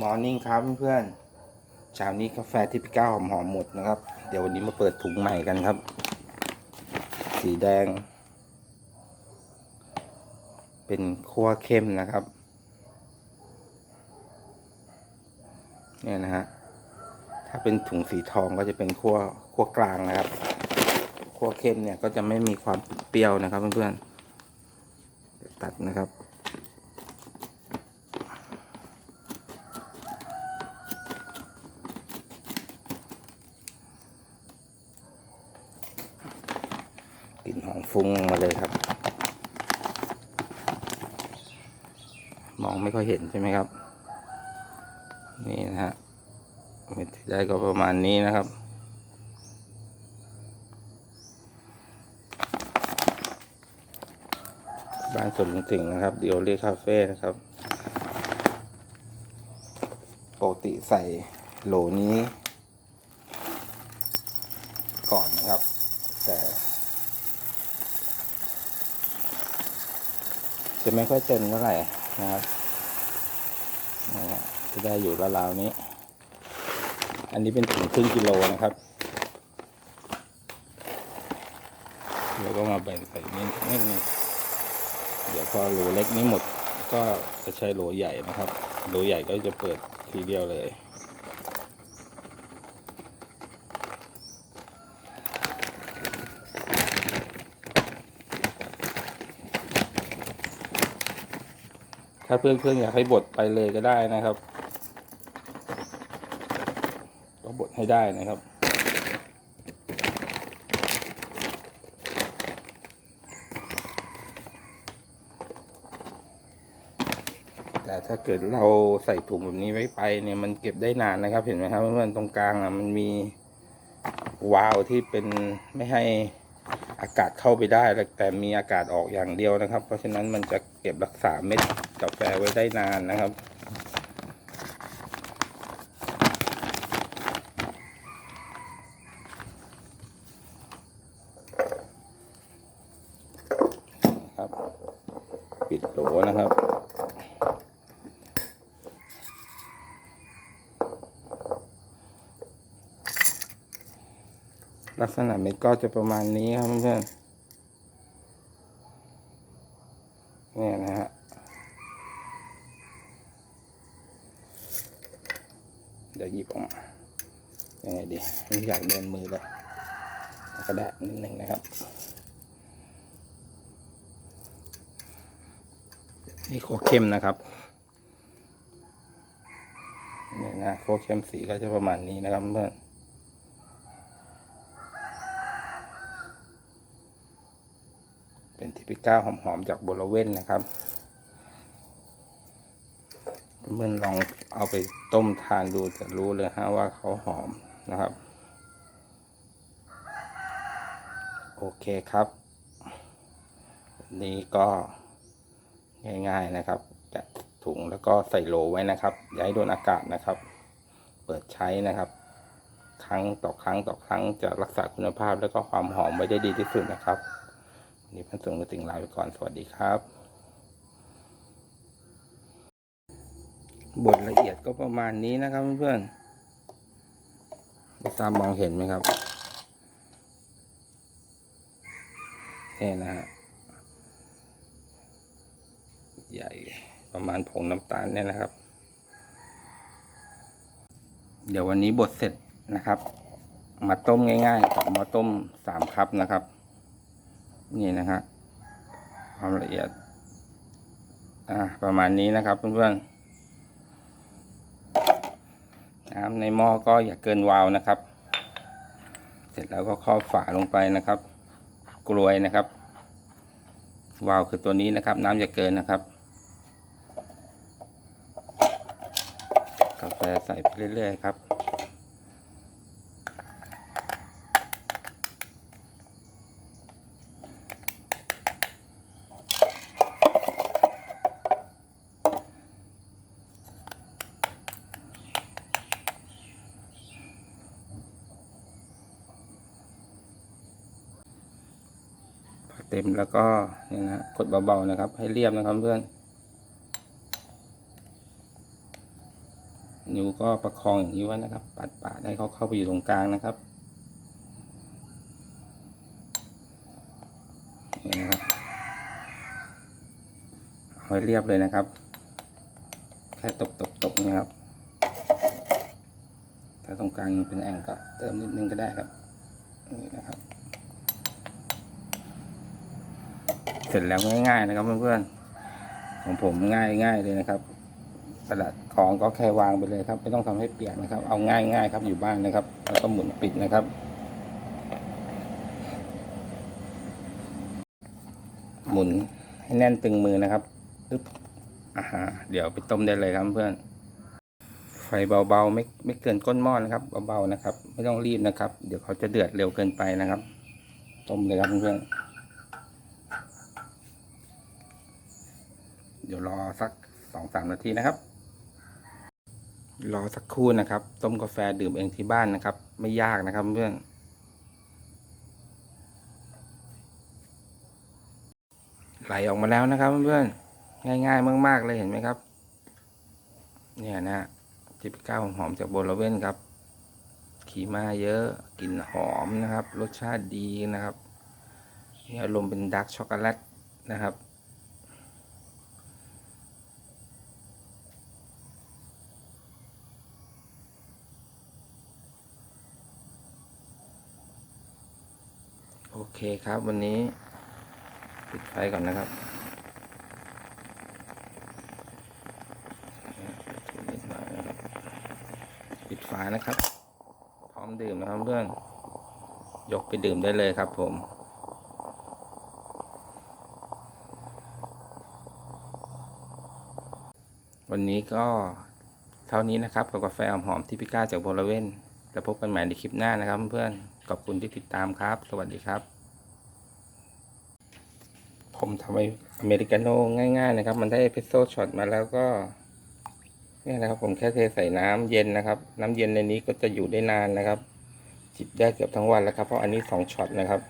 มอร์นิ่งครับเพื่อนๆเช้านี้กาแฟที่พี่ก้าวหอมๆหมดนะครับ เดี๋ยววันนี้มาเปิดถุงใหม่กันครับ สีแดง เป็นคั่วเข้มนะครับ เนี่ยนะฮะ ถ้าเป็นถุงสีทองก็จะเป็นคั่วคั่วกลางนะครับคั่วเข้มเนี่ยก็จะไม่มีความเปรี้ยวนะครับเพื่อนๆตัดนะครับ กลิ่นหอม ฟุ้งมาเลยครับ มองไม่ค่อยเห็นใช่ไหมครับ นี่นะฮะเม็ดที่ได้ก็ประมาณนี้นะครับบ้านสวนลุงสิงห์นะครับ เดิโอเล่คาเฟ่นะครับ ปกติใส่โหลนี้ ก่อนนะครับ แต่ จะไม่ค่อยเต็มเท่าไหร่นะครับจะได้อยู่ราวๆนี้ อันนี้เป็นถุงครึ่งกิโลนะครับแล้วก็มาแบ่งใส่นี่นี่นี่เดี๋ยวพอโหลเล็กนี้หมด ก็จะใช้โหลใหญ่นะครับโหลใหญ่ก็จะเปิดทีเดียวเลย ถ้าเพื่อนๆอยากให้บดไปเลยก็ได้นะครับก็บดให้ได้นะครับ แต่ถ้าเกิดเราใส่ถุงแบบนี้ไว้ไปเนี่ยมันเก็บได้นานนะครับ เห็นไหมครับเพื่อนๆตรงกลางอะมันมีวาล์วที่เป็นไม่ให้อากาศเข้าไปได้แต่มีอากาศออกอย่างเดียวนะครับ เพราะฉะนั้นมันจะเก็บรักษาเม็ด กาแฟไว้ได้นานนะครับ ครับ ปิดโหลนะครับลักษณะเม็ดก็จะประมาณนี้ครับเพื่อนๆเนี่ยนะฮะ เดี๋ ยังไงดีไม่อยากเดินมือเลยกระดาษนิดหนึ่งนะครับ นี่โคเข้มนะครับนี่นะโคเข้มสีก็จะประมาณนี้นะครับเพื่อนเป็นทิพิก้าหอมๆจากบริเวณนะครับ เมื่อลองเอาไปต้มทานดูจะรู้เลยฮะว่าเขาหอมนะครับ โอเคครับ นี้ก็ง่าย ๆนะครับแกะถุงแล้วก็ใส่โหลไว้นะครับ อย่าให้โดนอากาศนะครับ เปิดใช้นะครับ ครั้งต่อครั้งต่อครั้งจะรักษาคุณภาพแล้วก็ความหอมไว้ได้ดีที่สุดนะครับวันนี้พันส่งกระติ่งลาไปก่อนสวัสดีครับ บทละเอียดก็ประมาณนี้นะครับเพื่อนๆไม่ทราบมองเห็นไหมครับนี่นะฮะใหญ่ประมาณผงน้ำตาลเนี่ยนะครับ เดี๋ยววันนี้บดเสร็จนะครับ มาต้มง่ายๆกับมาต้มสามคัพนะครับ นี่นะฮะความละเอียดอ่าประมาณนี้นะครับเพื่อนๆ น้ำในหม้อก็อย่าเกินวาวนะครับ เสร็จแล้วก็ครอบฝาลงไปนะครับ กลวยนะครับ วาวคือตัวนี้นะครับ น้ำอย่าเกินนะครับ กาแฟใส่ไปเรื่อยๆครับ เต็มแล้วก็นี่นะกดเบาๆนะครับ ให้เรียบนะครับเพื่อนนิ้วก็ประคองอย่างนี้ไว้นะครับ ปัดปาดให้เขาเข้าไปอยู่ตรงกลางนะครับนี่นะครับเอาให้เรียบเลยนะครับ แค่ตบตบตบนะครับ ถ้าตรงกลางยังเป็นแอ่งก็เติมนิดนึงก็ได้ครับนี่นะครับ เส ร็จแล้วง่ายๆนะครับเพื่อนๆของผมง่ายง่ายเลยนะครับกระดาษของก็แค่วางไปเลยครับ ไม่ต้องทำให้เปียกนะครับ เอาง่ายๆครับอยู่บ้านนะครับ แล้วก็หมุนปิดนะครับ หมุนให้แน่นตึงมือนะครับปึ๊บอ่าฮะเดี๋ยวไปต้มได้เลยครับเพื่อน ไฟเบาๆไม่ไม่เกินก้นหม้อนะครับเบาๆนะครับ ไม่ต้องรีบนะครับ เดี๋ยวเขาจะเดือดเร็วเกินไปนะครับ ต้มเลยครับเพื่อนๆ เดี๋ยวรอสักสองสามนาทีนะครับ รอสักครู่นะครับ ต้มกาแฟดื่มเองที่บ้านนะครับ ไม่ยากนะครับเพื่อนไหลออกมาแล้วนะครับเพื่อนง่ายๆมาก ๆ เลยเห็นไหมครับ เนี่ยนะทิปก้าหอมจากโบลเว่นครับขีมาเยอะกลิ่นหอมนะครับ รสชาติดีนะครับนี่อารมณ์เป็นดาร์กช็อกโกแลตนะครับ โอเคครับวันนี้ปิดไฟก่อนนะครับปิดฝานะครับ พร้อมดื่มนะครับเพื่อนยกไปดื่มได้เลยครับผมวันนี้ก็เท่านี้นะครับกับกาแฟหอมๆที่พิก้าจากโบลเว่นแล้วพบกันใหม่ในคลิปหน้านะครับเพื่อน ขอบคุณที่ติดตามครับ สวัสดีครับ ผมทำไออเมริกาโน่ง่าย ๆ นะครับ มันได้เอสเปรสโซ่ช็อตมาแล้วก็นี่นะครับ ผมแค่เทใส่น้ำเย็นนะครับ น้ำเย็นในนี้ก็จะอยู่ได้นานนะครับ จิบได้เกือบทั้งวันแล้วครับ เพราะอันนี้สองช็อตนะครับ